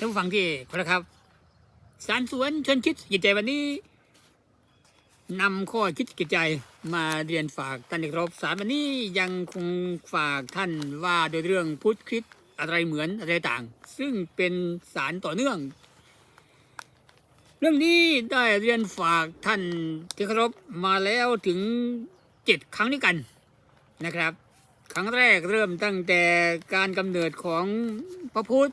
ท่านผู้ฟังที่เคารพครับ สารสวนชวนคิดกิจใจวันนี้นำข้อคิดกิจใจมาเรียนฝากท่านเอกรบสารวันนี้ยังคงฝากท่านว่าโดยเรื่องพุทธคริดอะไรเหมือนอะไรต่าง ซึ่งเป็นสารต่อเนื่อง เรื่องนี้ได้เรียนฝากท่านที่เคารพมาแล้วถึงเจ็ดครั้งด้วยกันนะครับ ครั้งแรกเริ่มตั้งแต่การกำเนิดของพระพุทธ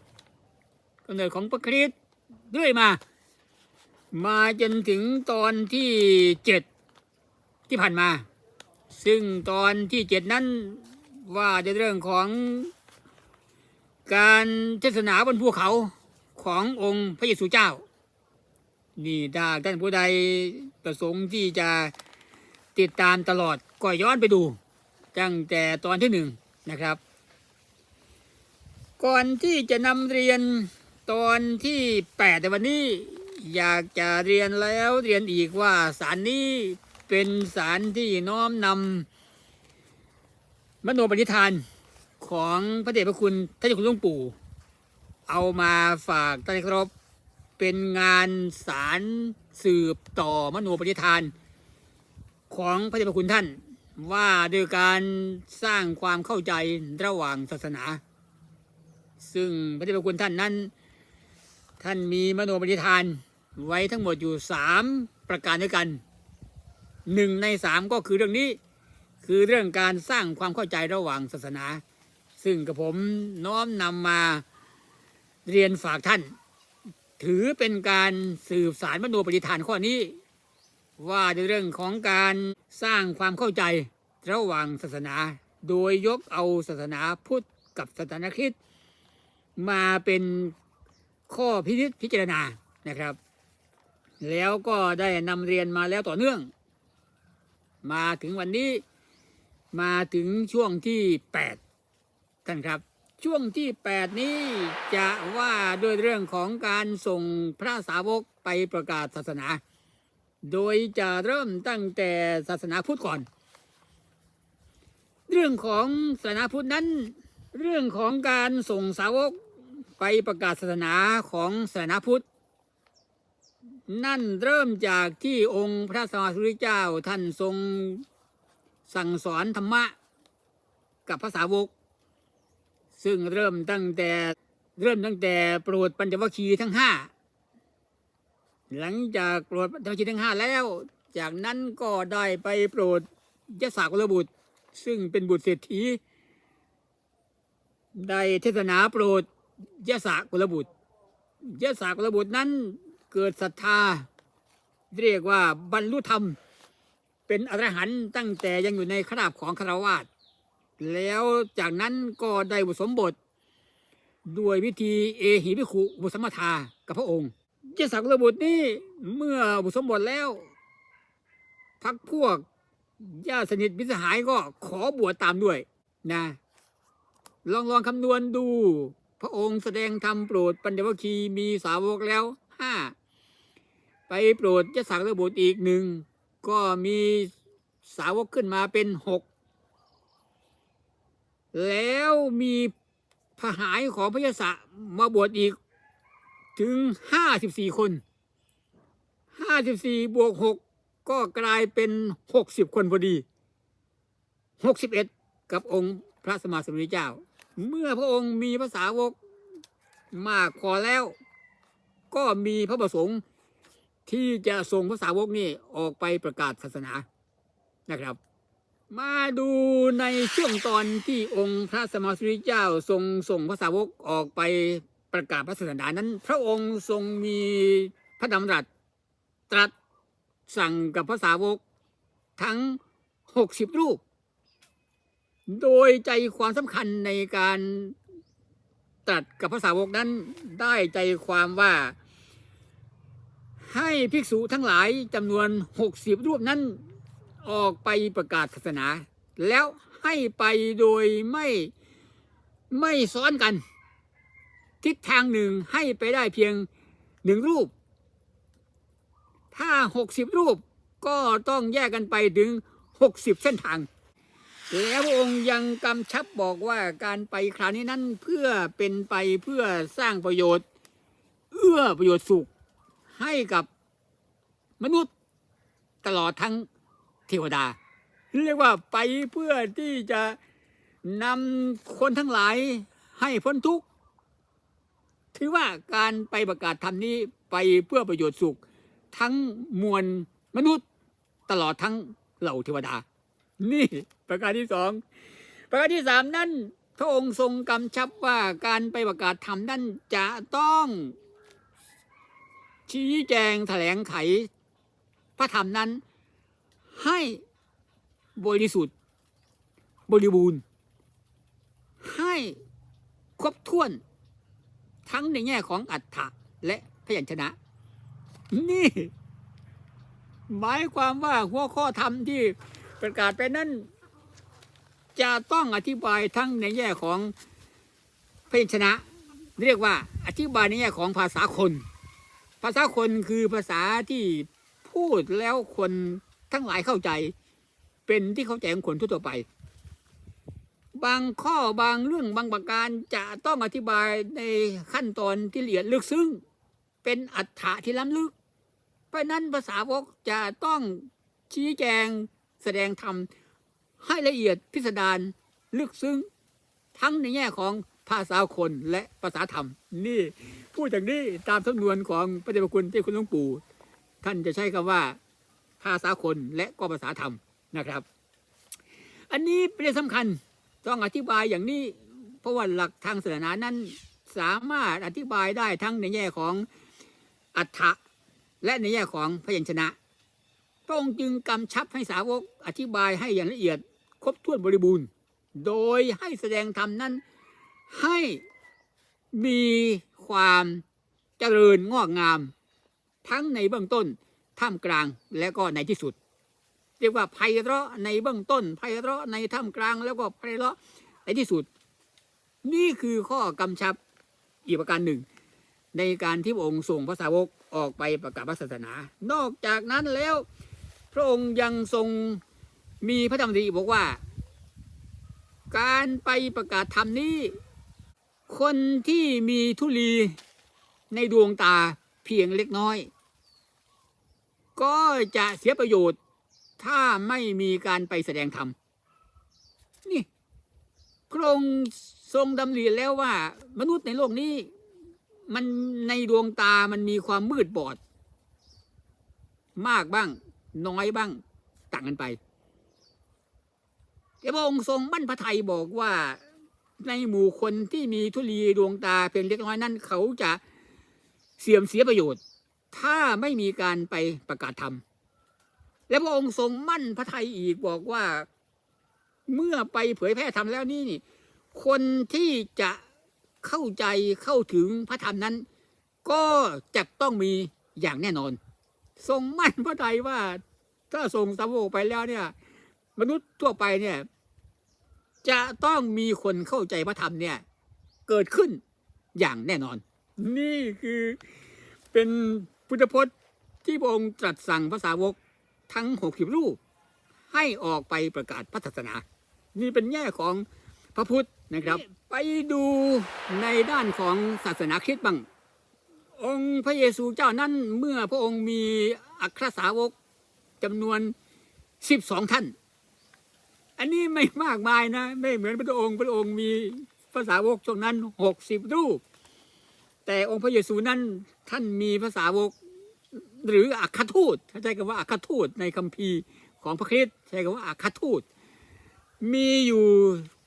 กำเนิดของพระคริสต์เรื่อยมา มาจนถึงตอนที่เจ็ดที่ผ่านมา ซึ่งตอนที่เจ็ดนั้นว่าในเรื่องของการเทศนาบนภูเขาขององค์พระเยซูเจ้า นี่ถ้าท่านผู้ใดประสงค์ที่จะติดตามตลอดก็ย้อนไปดู ตั้งแต่ตอนที่หนึ่งนะครับ ก่อนที่จะนำเรียน ตอนที่แปดในวันนี้ อยากจะเรียนแล้วเรียนอีกว่าสารนี้เป็นสารที่น้อมนำมโนปณิธานของพระเดชพระคุณท่านเจ้าคุณหลวงปู่ เอามาฝากท่านครับ เป็นงานสารสืบต่อมโนปณิธาน ของพระเดชพระคุณท่าน ว่าโดยการสร้างความเข้าใจระหว่างศาสนา ซึ่งพระเดชพระคุณท่านนั้น ท่านมีมโนปณิธานไว้ทั้งหมดอยู่สามประการด้วยกันหนึ่งในสามก็คือเรื่องนี้ คือเรื่องการสร้างความเข้าใจระหว่างศาสนา ซึ่งกับผมน้อมนำมาเรียนฝากท่าน ถือเป็นการสืบสารมโนปณิธานข้อนี้ ว่าในเรื่องของการสร้างความเข้าใจระหว่างศาสนา โดยยกเอาศาสนาพุทธกับศาสนาคริสต์มาเป็น ข้อพิจิตพิจารณานะครับ แล้วก็ได้นำเรียนมาแล้วต่อเนื่อง มาถึงวันนี้มาถึงช่วงที่ 8 ท่านครับ ช่วงที่ 8 นี้จะว่าด้วยเรื่องของการส่งพระสาวกไปประกาศศาสนา โดยจะเริ่มตั้งแต่ศาสนาพุทธก่อน เรื่องของศาสนาพุทธนั้น เรื่องของการส่งสาวก ไปประกาศศาสนาของศาสนาพุทธ นั่นเริ่มจากที่องค์พระสัมมาสัมพุทธเจ้าท่านทรงสั่งสอนธรรมะกับภาษาวก ซึ่งเริ่มตั้งแต่เริ่มตั้งแต่โปรดปัญจวัคคีย์ทั้งห้าหลังจากโปรดปัญจวัคคีย์ทั้งห้าแล้ว จากนั้นก็ได้ไปโปรดยศกุลบุตร ซึ่งเป็นบุตรเศรษฐีได้เทศนาโปรด ยศกุลบุตรยศกุลบุตรนั้นเกิดศรัทธา เรียกว่าบรรลุธรรม เป็นอรหันต์ตั้งแต่ยังอยู่ในคราบของคารวาสแล้วจากนั้นก็ได้บุสมบท ด้วยวิธีเอหิภิขุบุสมทากับพระองค์ยศกุลบุตรนี่เมื่อบุสมบทแล้ว พักพวกญาติสนิทมิสหายก็ขอบวชตามด้วยนะ ลองลองคำนวณดู ระองค์แสดงธรรมโปรดปัญญวคีย์มีสาวกแล้วห้าไปโปรดยศกุลบุตรอีกหนึ่งก็มีสาวกขึ้นมาเป็นหกแล้วมีพหายของพระยศมาบวชอีกถึงห้าสิบสี่คนห้าสิบสี่บวกหกก็กลายเป็นหกสิบคนพอดีหกสิบเอ็ดกับองค์พระสมมาสมุทรเจ้า เมื่อพระองค์มีภาษาวกมากพอแล้ว ก็มีพระประสงค์ที่จะส่งภาษาวกนี่ออกไปประกาศศาสนานะครับ มาดูในช่วงตอนที่องค์พระสมมาสมุทรเจ้าทรงส่งภาษาวกออกไปประกาศพระศาสนานั้น พระองค์ทรงมีพระดำรัสตรัสสั่งกับภาษาวกทั้งหกสิบรูป โดยใจความสำคัญในการตรัสกับภาษาวกนั้นได้ใจความว่า ให้ภิกษุทั้งหลายจำนวนหกสิบรูปนั้นออกไปประกาศศาสนา แล้วให้ไปโดยไม่ไม่ซ้อนกัน ทิศทางหนึ่งให้ไปได้เพียงหนึ่งรูป ถ้าหกสิบรูปก็ต้องแยกกันไปถึงหกสิบเส้นทาง แล้วพระองค์ยังกำชับบอกว่าการไปคราวนี้นั้นเพื่อเป็นไปเพื่อสร้างประโยชน์ เอื้อประโยชน์สุขให้กับมนุษย์ตลอดทั้งเทวดา เรียกว่าไปเพื่อที่จะนำคนทั้งหลายให้พ้นทุกข์ถือว่าการไปประกาศธรรมนี้ไปเพื่อประโยชน์สุข ทั้งมวลมนุษย์ตลอดทั้งเหล่าเทวดา นี่ประการที่สองประการที่สามนั่นพระองค์ทรงกำชับว่าการไปประกาศธรรมนั่นจะต้อง ชี้แจงแถลงไข พระธรรมนั้น ให้บริสุทธิ์ บริบูรณ์ ให้ครบถ้วน ทั้งในแง่ของอัฏฐะและพยัญชนะ นี่ หมายความว่าหัวข้อธรรมที่ ประกาศไปนั้นจะต้องอธิบายทั้งในแง่ของพยัญชนะ เรียกว่าอธิบายในแง่ของภาษาคน ภาษาคนคือภาษาที่พูดแล้วคนทั้งหลายเข้าใจ เป็นที่เข้าใจของคนทั่วไป บางข้อบางเรื่องบางประการจะต้องอธิบายในขั้นตอนที่ละเอียดลึกซึ้งเป็นอัฏฐะที่ล้ำลึก เพราะฉะนั้นภาษาวกจะต้องชี้แจง แสดงธรรมให้ละเอียดพิสดารลึกซึ้ง ทั้งในแง่ของภาษาคนและภาษาธรรม นี่พูดอย่างนี้ตามสำนวนของพระเดชพระคุณที่คุณหลวงปู่ ท่านจะใช้คำว่าภาษาคนและก็ภาษาธรรมนะครับ อันนี้เป็นเรื่องสำคัญต้องอธิบายอย่างนี้เพราะว่าหลักทางศาสนานั้นสามารถอธิบายได้ทั้งในแง่ของอัฏฐะและในแง่ของพยัญชนะ พระองค์จึงกำชับให้สาวกอธิบายให้อย่างละเอียดครบถ้วนบริบูรณ์ โดยให้แสดงธรรมนั้นให้มีความเจริญงอกงาม ทั้งในเบื้องต้นท่ามกลางและก็ในที่สุด เรียกว่าไพเราะในเบื้องต้นไพเราะในท่ามกลางแล้วก็ไพเราะในที่สุด นี่คือข้อกำชับอีกประการหนึ่ง ในการที่พระองค์ส่งพระสาวกออกไปประกาศศาสนา นอกจากนั้นแล้ว พระองค์ยังทรงมีพระธรรมดีบอกว่า การไปประกาศธรรมนี้ คนที่มีทุลีในดวงตาเพียงเล็กน้อย ก็จะเสียประโยชน์ถ้าไม่มีการไปแสดงธรรมนี่พระองค์ทรงดำริแล้วว่า มนุษย์ในโลกนี้ มันในดวงตามันมีความมืดบอด มากบ้าง น้อยบ้างต่างกันไป แต่พระองค์ทรงมั่นพระทัยบอกว่าในหมู่คนที่มีทุลีดวงตาเพียงเล็กน้อยนั้นเขาจะเสื่อมเสียประโยชน์ ถ้าไม่มีการไปประกาศธรรม และพระองค์ทรงมั่นพระไทยอีกบอกว่าเมื่อไปเผยแพร่ธรรมแล้วนี่นี่ คนที่จะเข้าใจเข้าถึงพระธรรมนั้น ก็จะต้องมีอย่างแน่นอน ทรงมั่นพระทัยว่า ถ้าทรงสาวกไปแล้วเนี่ย มนุษย์ทั่วไปเนี่ย จะต้องมีคนเข้าใจพระธรรมเนี่ย เกิดขึ้นอย่างแน่นอน นี่คือเป็นพุทธพจน์ที่พระองค์ตรัสสั่งภาษาวกทั้งหกสิบรูป ให้ออกไปประกาศพระศาสนา นี่เป็นแง่ของพระพุทธนะครับ ไปดูในด้านของศาสนาคริสต์บ้าง องค์พระเยซูเจ้านั้นเมื่อพระองค์มีอัครสาวกจำนวนสิบสองท่าน อันนี้ไม่มากมายนะ ไม่เหมือนพระองค์พระองค์มีภาษาวกช่วงนั้นหกสิบรูป แต่องค์พระเยซูนั้นท่านมีภาษาวกหรืออัครทูตเขาใช้คำว่าอัครทูตในคัมภีร์ของพระคริสต์ใช้คำว่าอัครทูต มีอยู่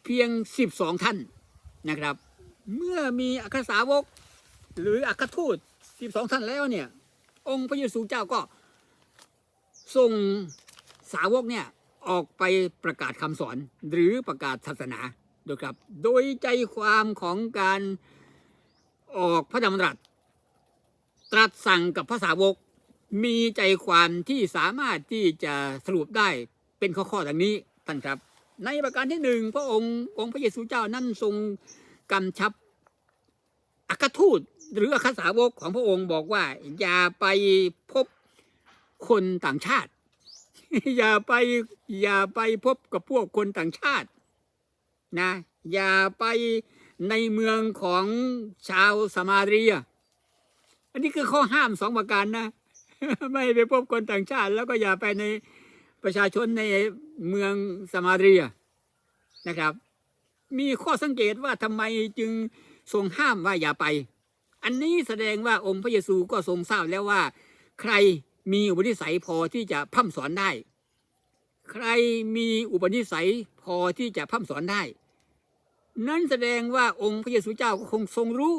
เพียงสิบสองท่านนะครับ เมื่อมีอัครสาวก หรืออัครทูตสิบสองท่านแล้วเนี่ย องค์พระเยซูเจ้าก็ส่งสาวกเนี่ยออกไปประกาศคำสอนหรือประกาศศาสนาโดยครับ โดยใจความของการออกพระดำรัส ตรัสสั่งกับพระสาวก มีใจความที่สามารถที่จะสรุปได้เป็นข้อๆดังนี้ท่านครับ ในประการที่หนึ่งพระองค์องค์พระเยซูเจ้านั้นทรงกำชับอัครทูต หรืออัครสาวกของพระองค์บอกว่า อย่าไปพบคนต่างชาติ อย่าไปอย่าไปพบกับพวกคนต่างชาตินะอย่าไปในเมืองของชาวสมาเรีย อันนี้คือข้อห้ามสองประการนะ ไม่ไปพบคนต่างชาติ แล้วก็อย่าไปในประชาชนในเมืองสมาเรียนะครับ มีข้อสังเกตว่าทำไมจึงทรงห้ามว่าอย่าไป อันนี้แสดงว่าองค์พระเยซูก็ทรงทราบแล้วว่า ใครมีอุปนิสัยพอที่จะพร่ำสอนได้ ใครมีอุปนิสัยพอที่จะพร่ำสอนได้ นั่นแสดงว่าองค์พระเยซูเจ้าก็คงทรงรู้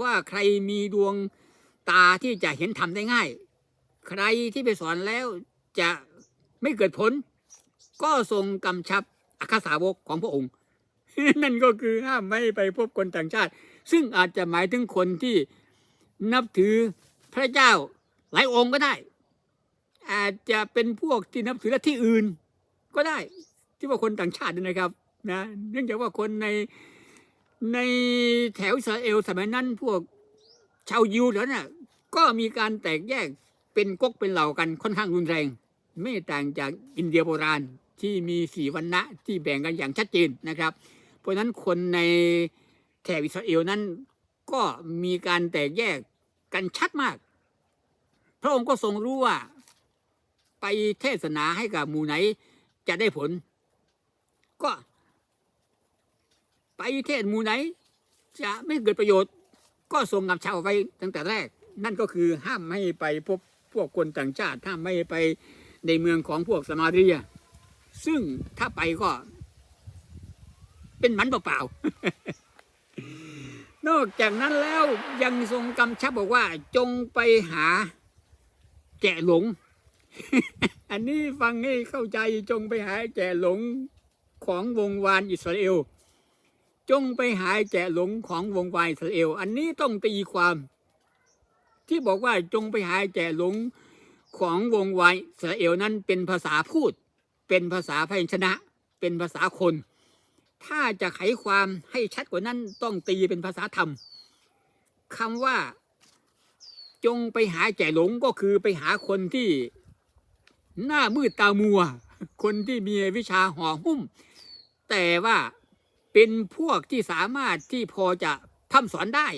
ว่าใครมีดวงตาที่จะเห็นธรรมได้ง่าย ใครที่ไปสอนแล้วจะไม่เกิดผล ก็ทรงกำชับอัครสาวกของพระองค์ นั่นก็คือห้ามไม่ไปพบคนต่างชาติ ซึ่งอาจจะหมายถึงคนที่นับถือพระเจ้าหลายองค์ก็ได้ อาจจะเป็นพวกที่นับถือลัทธิอื่นก็ได้ ที่ว่าคนต่างชาตินยนะครับนะเนื่องจากว่าคนในในแถวอิสราเอลสมัยนั้นพวกชาวยิวแล้วน่ะก็มีการแตกแยกเป็นก๊กเป็นเหล่ากันค่อนข้างรุนแรง ไม่ต่างจากอินเดียโบราณที่มีสีวันณะที่แบ่งกันอย่างชัดเจนนะครับ เพราะฉะนั้นคนใน แถบอิสราเอลนั้นก็มีการแตกแยกกันชัดมาก พระองค์ก็ทรงรู้ว่า ไปเทศนาให้กับหมู่ไหนจะได้ผล ก็ ไปเทศหมู่ไหน จะไม่เกิดประโยชน์ ก็ทรงกำชับไว้ตั้งแต่แรก นั่นก็คือห้ามไม่ไปพบพวกคนต่างชาติห้ามไม่ไปในเมืองของพวกสมาเรีย ซึ่งถ้าไปก็ เป็นมันเปล่าๆ นอกจากนั้นแล้วยังทรงกำชับบอกว่า จงไปหา แกะหลง อันนี้ฟังให้เข้าใจจงไปหาแกะหลงของวงวานอิสราเอล จงไปหาแกะหลงของวงวานอิสราเอล อันนี้ต้องตีความ ที่บอกว่าจงไปหาแกะหลงของวงวานอิสราเอลนั้นเป็นภาษาพูด เป็นภาษาพยัญชนะ เป็นภาษาคน ถ้าจะไขความให้ชัดกว่านั้นต้องตีเป็นภาษาธรรมคำว่า จงไปหาแก่หลงก็คือไปหาคนที่หน้ามืดตามัว คนที่มีวิชาห่อหุ้ม แต่ว่าเป็นพวกที่สามารถที่พอจะพร่ำสอนได้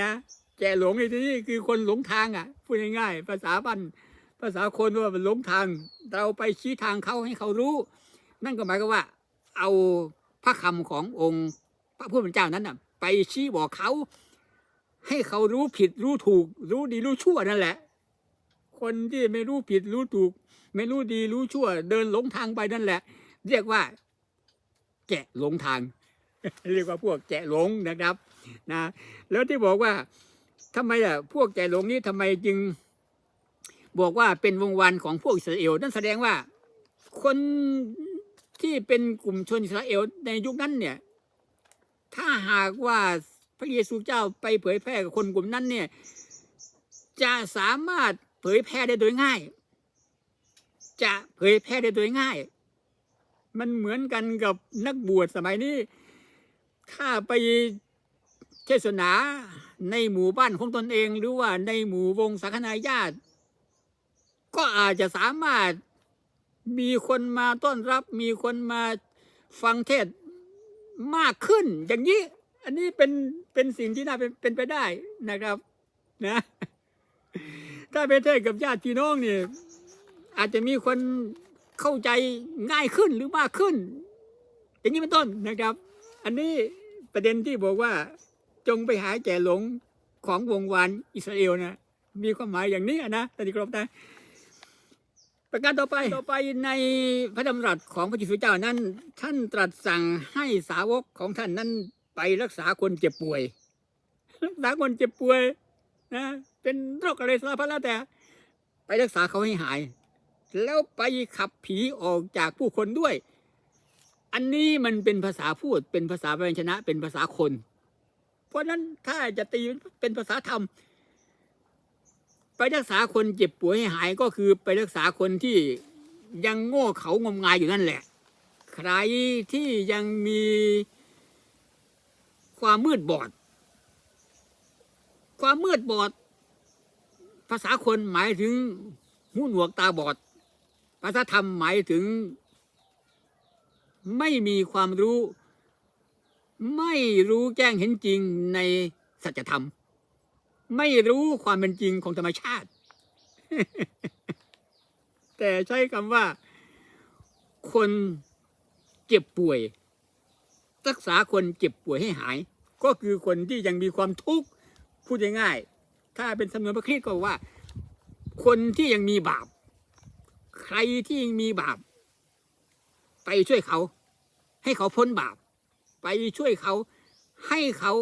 นะแก่หลงในที่นี้คือคนหลงทางอะพูดง่ายๆภาษาบ้านภาษาคนว่ามันหลงทาง เราไปชี้ทางเขาให้เขารู้ นั่นก็หมายความว่า เอา พระคำขององค์พระผู้เป็นเจ้านั้นน่ะ ไปชี้บอกเขา ให้เขารู้ผิดรู้ถูก รู้ดีรู้ชั่วนั่นแหละ คนที่ไม่รู้ผิดรู้ถูก ไม่รู้ดีรู้ชั่ว เดินหลงทางไปนั่นแหละ เรียกว่า แกะหลงทาง เรียกว่าพวกแกะหลงนะครับ นะ แล้วที่บอกว่าทำไมอะพวกแกะหลงนี้ทำไมจึง บอกว่าเป็นวงวันของพวกอิสราเอลนั่นแสดงว่าคน ที่เป็นกลุ่มชนอิสราเอลในยุคนั้นเนี่ย ถ้าหากว่าพระเยซูเจ้าไปเผยแพร่กับคนกลุ่มนั้นเนี่ย จะสามารถเผยแพร่ได้โดยง่าย จะเผยแพร่ได้โดยง่าย มันเหมือนกันกับนักบวชสมัยนี้ถ้าไปเทศนาในหมู่บ้านของตนเอง หรือว่าในหมู่วงสังฆนายญาติ ก็อาจจะสามารถ มีคนมาต้อนรับ มีคนมาฟังเทศมากขึ้น อย่างนี้ อันนี้เป็นเป็นสิ่งที่น่าเป็นเป็นไปได้นะครับนะ ถ้าไปเทศกับญาติพี่น้องเนี่ยอาจจะมีคนเข้าใจง่ายขึ้นหรือมากขึ้น อย่างนี้เป็นต้นนะครับ อันนี้ประเด็นที่บอกว่า จงไปหาแก่หลงของวงวานอิสราเอลนะมีความหมายอย่างนี้นะท่านที่ครพนะ ประการต่อไปต่อไปในพระดำรัสของพระเยซูเจ้านั้น ท่านตรัสสั่งให้สาวกของท่านนั้นไปรักษาคนเจ็บป่วย รักษาคนเจ็บป่วยนะเป็นโรคอะไรสารพัดแล้วแต่ ไปรักษาเขาให้หาย แล้วไปขับผีออกจากผู้คนด้วย อันนี้มันเป็นภาษาพูดเป็นภาษาพยัญชนะ เป็นภาษาคน เพราะนั้นถ้าจะตีเป็นภาษาธรรม ไปรักษาคนเจ็บป่วยให้หายก็คือไปรักษาคนที่ยังโง่เขางมงายอยู่นั่นแหละ ใครที่ยังมีความมืดบอด ความมืดบอด ภาษาคนหมายถึงหูหนวกตาบอด ภาษาธรรมหมายถึง ไม่มีความรู้ ไม่รู้แจ้งเห็นจริงในสัจธรรม ไม่รู้ความเป็นจริงของธรรมชาติ แต่ใช้คำว่า คนเจ็บป่วย รักษาคนเจ็บป่วยให้หาย ก็คือคนที่ยังมีความทุกข์พูดง่ายๆถ้าเป็นสำนวนพระคริสต์ก็ว่า คนที่ยังมีบาป ใครที่ยังมีบาป ไปช่วยเขา ให้เขาพ้นบาป ไปช่วยเขา ให้เขา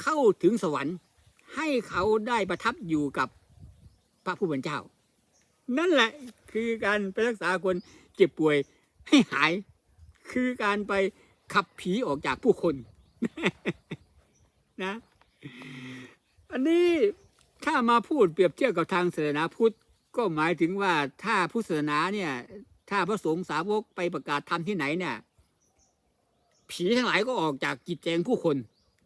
เข้าถึงสวรรค์ ให้เขาได้ประทับอยู่กับพระผู้เป็นเจ้า นั่นแหละคือการไปรักษาคนเจ็บป่วยให้หาย คือการไปขับผีออกจากผู้คนนะ อันนี้ถ้ามาพูดเปรียบเทียบกับทางศาสนาพุทธก็หมายถึงว่าถ้าพุทธศาสนาเนี่ย ถ้าพระสงฆ์สาวกไปประกาศธรรมที่ไหนเนี่ย ผีทั้งหลายก็ออกจากจิตใจงผู้คน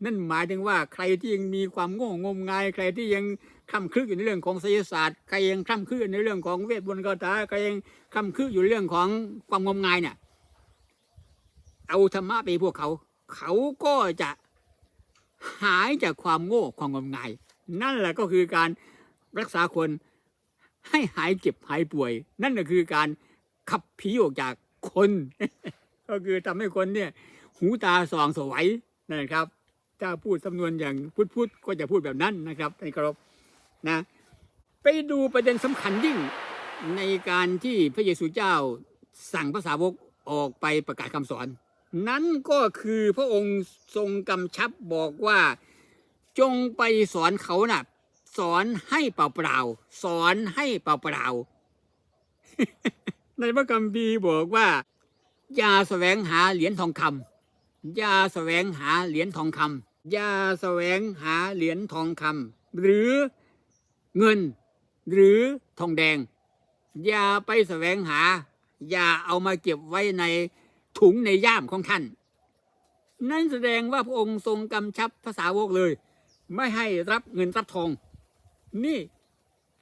นั่นหมายถึงว่าใครที่ยังมีความโง่งมงาย ใครที่ยังคำคลึกอยู่ในเรื่องของไสยศาสตร์ ใครยังคำคลึกในเรื่องของเวทมนต์คาถาใครยังคำคลึกอยู่เรื่องของความงมงายเนี่ยเอาธรรมะไปพวกเขา เขาก็จะหายจากความโง่ความงมงาย นั่นแหละก็คือการรักษาคนให้หายเจ็บหายป่วย นั่นก็คือการขับผีออกจากคน ก็คือทำให้คนเนี่ย หูตาส่องสวัยนั่นแหละครับ ถ้าพูดสำนวนอย่างพุทธพุทธก็จะพูดแบบนั้นนะครับในกรบนะไปดูประเด็นสำคัญยิ่งในการที่พระเยซูเจ้าสั่งภาษาวกออกไปประกาศคำสอน นั้นก็คือพระองค์ทรงกำชับบอกว่าจงไปสอนเขานะ่ะ สอนให้เปล่าๆสอนให้เปล่าๆในพระคัมภีร์บอกว่า อย่าแสวงหาเหรียญทองคำ อย่าแสวงหาเหรียญทองคำอย่าแสวงหาเหรียญทองคำหรือเงิน หรือทองแดง อย่าไปแสวงหา อย่าเอามาเก็บไว้ในถุงในย่ามของท่าน นั่นแสดงว่าพระองค์ทรงกำชับภาษาวกเลย ไม่ให้รับเงินรับทอง นี่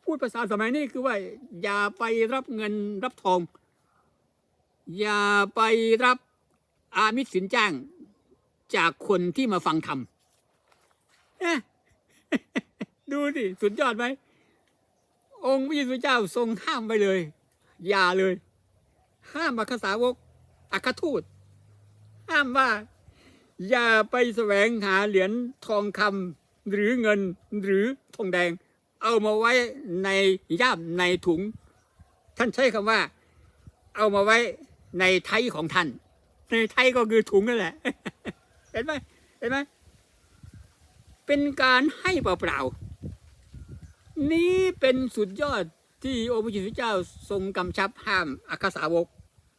พูดภาษาสมัยนี้คือว่า อย่าไปรับเงินรับทอง อย่าไปรับ อามิสสินจ้างจากคนที่มาฟังธรรมดูสิสุดยอดไหม องค์พระเยซูเจ้าทรงห้ามไปเลย อย่าเลย ห้ามอัครสาวกอัครทูต ห้ามว่า อย่าไปแสวงหาเหรียญทองคำหรือเงินหรือทองแดง เอามาไว้ในย่ามในถุง ท่านใช้คำว่า เอามาไว้ในไทยของท่าน ในไทยก็คือถุงนั่นแหละ เห็นไหมเห็นไหมเป็นการให้เปล่าๆ นี้เป็นสุดยอดที่องค์พระจิตเจ้าทรงกำชับห้ามอัครสาวก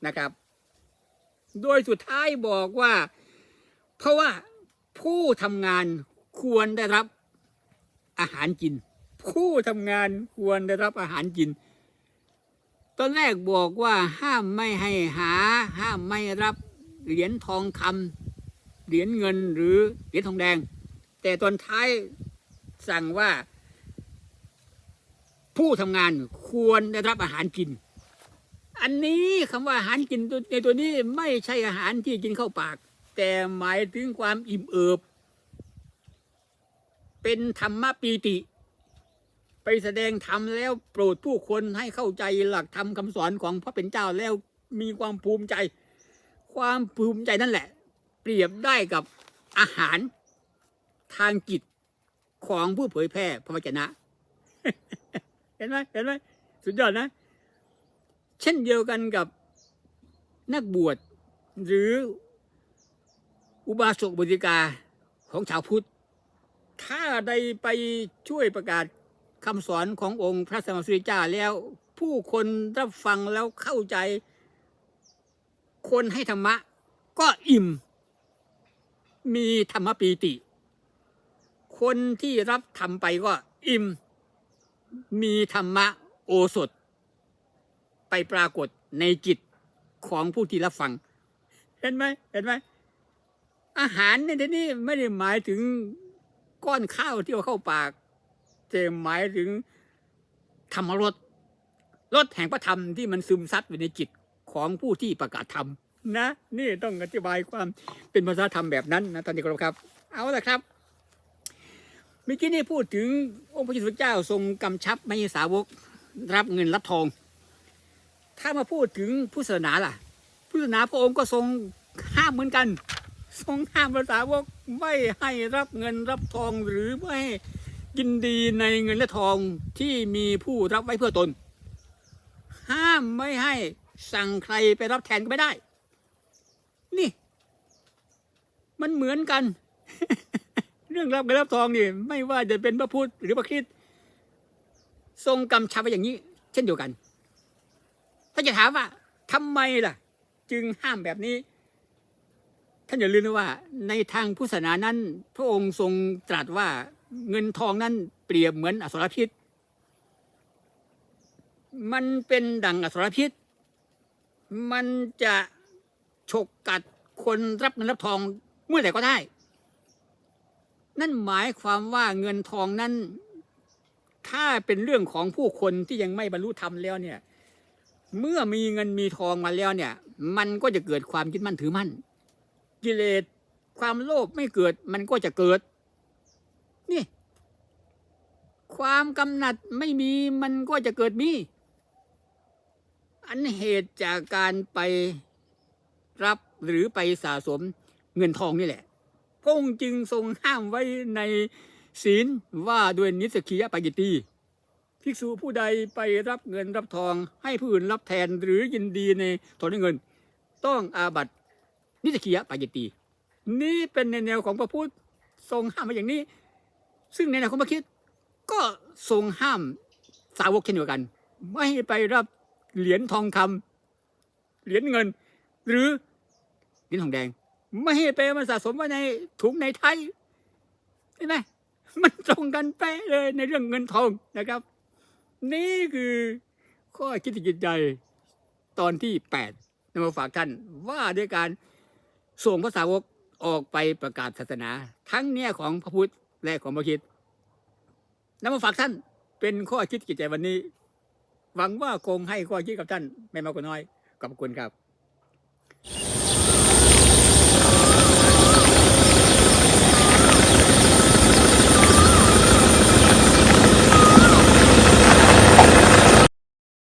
นะครับ โดยสุดท้ายบอกว่า เพราะว่าผู้ทำงานควรได้รับอาหารกิน ผู้ทำงานควรได้รับอาหารกิน ตอนแรกบอกว่าห้ามไม่ให้หา ห้ามไม่รับ เหรียญทองคำเหรียญเงินหรือเหรียญทองแดง แต่ตอนท้ายสั่งว่า ผู้ทำงานควรได้รับอาหารกิน อันนี้คำว่าอาหารกินในตัวนี้ไม่ใช่อาหารที่กินเข้าปาก แต่หมายถึงความอิ่มเอิบ เป็นธรรมปีติไปแสดงธรรมแล้วโปรดผู้คนให้เข้าใจหลักธรรมคำสอนของพระเป็นเจ้าแล้วมีความภูมิใจ ความภูมิใจนั่นแหละ เปรียบได้กับอาหารทางจิตของผู้เผยแพร่พระวจนะ เห็นไหมเห็นไหมสุดยอดนะ เช่นเดียวกันกับนักบวชหรืออุบาสกบุติกาของชาวพุทธ ถ้าได้ไปช่วยประกาศคำสอนขององค์พระสัมมาสัมพุทธเจ้าแล้วผู้คนรับฟังแล้วเข้าใจ คนให้ธรรมะ ก็อิ่ม มีธรรมปีติ คนที่รับธรรมไปก็อิ่ม มีธรรมะโอสถ ไปปรากฏในจิตของผู้ที่รับฟัง เห็นไหมเห็นไหมอาหารในที่นี้ไม่ได้หมายถึงก้อนข้าวที่เอาเข้าปากแต่หมายถึงธรรมรสรสแห่งพระธรรมที่มันซึมซับอยู่ในจิต ของผู้ที่ประกาศธรรมนะ นี่ต้องอธิบายความเป็นภาษาธรรมแบบนั้นนะตอนนี้ครับ เอาละครับเมื่อกี้นี่พูดถึงองค์พระเยซูเจ้าทรงกำชับไม่ให้สาวกรับเงินรับทอง ถ้ามาพูดถึงผู้ศาสนาล่ะผู้ศาสนาพระองค์ก็ทรงห้ามเหมือนกัน ทรงห้ามภาษาวกไม่ให้รับเงินรับทองหรือไม่ให้ยินดีในเงินและทองที่มีผู้รับไว้เพื่อตน ห้ามไม่ให้ สั่งใครไปรับแทนก็ไม่ได้ นี่ มันเหมือนกัน เรื่องรับเงินรับทองนี่ ไม่ว่าจะเป็นพระพุทธหรือพระคริสต์ทรงกำชับไว้อย่างนี้ เช่นเดียวกัน ถ้าจะถามว่าทำไมล่ะ จึงห้ามแบบนี้ ท่านอย่าลืมนะว่า ในทางพุทธศาสนานั้น พระองค์ทรงตรัสว่าเงินทองนั้นเปรียบเหมือนอสรพิษ มันเป็นดังอสรพิษ มันจะฉกกัดคนรับเงินรับทองเมื่อไหร่ก็ได้ นั่นหมายความว่าเงินทองนั้น ถ้าเป็นเรื่องของผู้คนที่ยังไม่บรรลุธรรมแล้วเนี่ย เมื่อมีเงินมีทองมาแล้วเนี่ย มันก็จะเกิดความยึดมั่นถือมั่น กิเลสความโลภไม่เกิดมันก็จะเกิด นี่ ความกำหนัดไม่มีมันก็จะเกิดมี อันเหตุจากการไปรับหรือไปสะสมเงินทองนี่แหละพระองค์จึงทรงห้ามไว้ในศีลว่าด้วยนิสกิยปากิตีภิกษุผู้ใดไปรับเงินรับทองให้ผู้อื่นรับแทนหรือยินดีในถอนเงิน ต้องอาบัตินิสกิยปาจิตตีนี่เป็นในแนวของพระพุทธทรงห้ามมาอย่างนี้ ซึ่งในแนวของพระคิดก็ทรงห้ามสาวกเช่นเดียวกัน ไม่ให้ไปรับ เหรียญทองคำเหรียญเงิน หรือเหรียญทองแดง ไม่ให้ไปเอามาสะสมไว้ในถุงในไทยเห็นไหมมันตรงกันไปะเลยในเรื่องเงินทองนะครับ นี่คือข้อคิดจิตใจตอนที่แปดนำมาฝากท่านว่าด้วยการส่งพระสาวกออกไปประกาศศาสนา ทั้งเนี่ยของพระพุทธและของพระคิดนำมาฝากท่านเป็นข้อคิดจิตใจวันนี้ หวังว่าคงให้ข้อคิดกับท่านไม่มากก็น้อยขอบคุณครับ